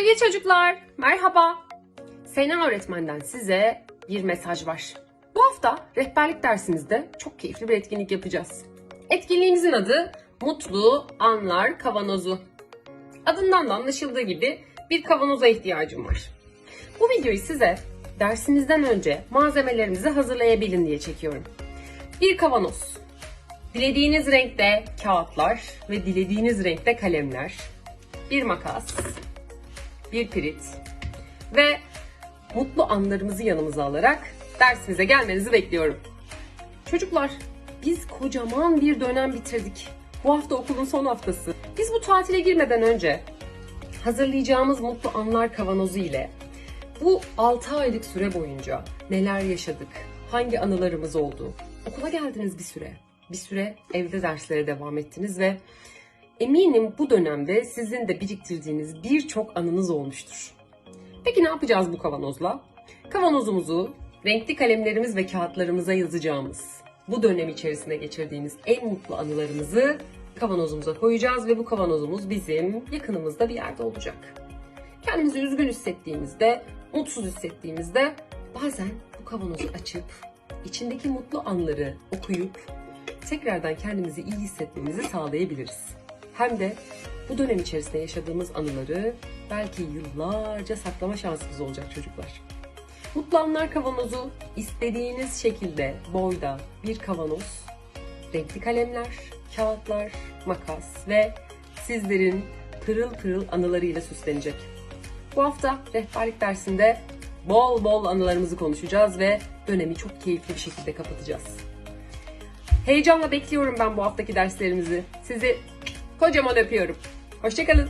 Sevgili çocuklar, merhaba. Sena öğretmenden size bir mesaj var. Bu hafta rehberlik dersimizde çok keyifli bir etkinlik yapacağız. Etkinliğimizin adı Mutlu Anlar Kavanozu. Adından da anlaşıldığı gibi bir kavanoza ihtiyacım var. Bu videoyu size dersimizden önce malzemelerimizi hazırlayabilin diye çekiyorum. Bir kavanoz, dilediğiniz renkte kağıtlar ve dilediğiniz renkte kalemler, bir makas, bir pirit ve mutlu anlarımızı yanımıza alarak dersimize gelmenizi bekliyorum. Çocuklar, biz kocaman bir dönem bitirdik. Bu hafta okulun son haftası. Biz bu tatile girmeden önce hazırlayacağımız mutlu anlar kavanozu ile bu 6 aylık süre boyunca neler yaşadık, hangi anılarımız oldu, okula geldiniz bir süre, bir süre evde derslere devam ettiniz ve eminim bu dönemde sizin de biriktirdiğiniz birçok anınız olmuştur. Peki ne yapacağız bu kavanozla? Kavanozumuzu renkli kalemlerimiz ve kağıtlarımıza yazacağımız, bu dönem içerisinde geçirdiğimiz en mutlu anılarımızı kavanozumuza koyacağız ve bu kavanozumuz bizim yakınımızda bir yerde olacak. Kendimizi üzgün hissettiğimizde, mutsuz hissettiğimizde bazen bu kavanozu açıp içindeki mutlu anları okuyup tekrardan kendimizi iyi hissetmemizi sağlayabiliriz. Hem de bu dönem içerisinde yaşadığımız anıları belki yıllarca saklama şansımız olacak çocuklar. Mutlu Anlar kavanozu istediğiniz şekilde boyda bir kavanoz, renkli kalemler, kağıtlar, makas ve sizlerin pırıl pırıl anılarıyla süslenecek. Bu hafta rehberlik dersinde bol bol anılarımızı konuşacağız ve dönemi çok keyifli bir şekilde kapatacağız. Heyecanla bekliyorum ben bu haftaki derslerimizi. Sizi kocaman öpüyorum. Hoşçakalın.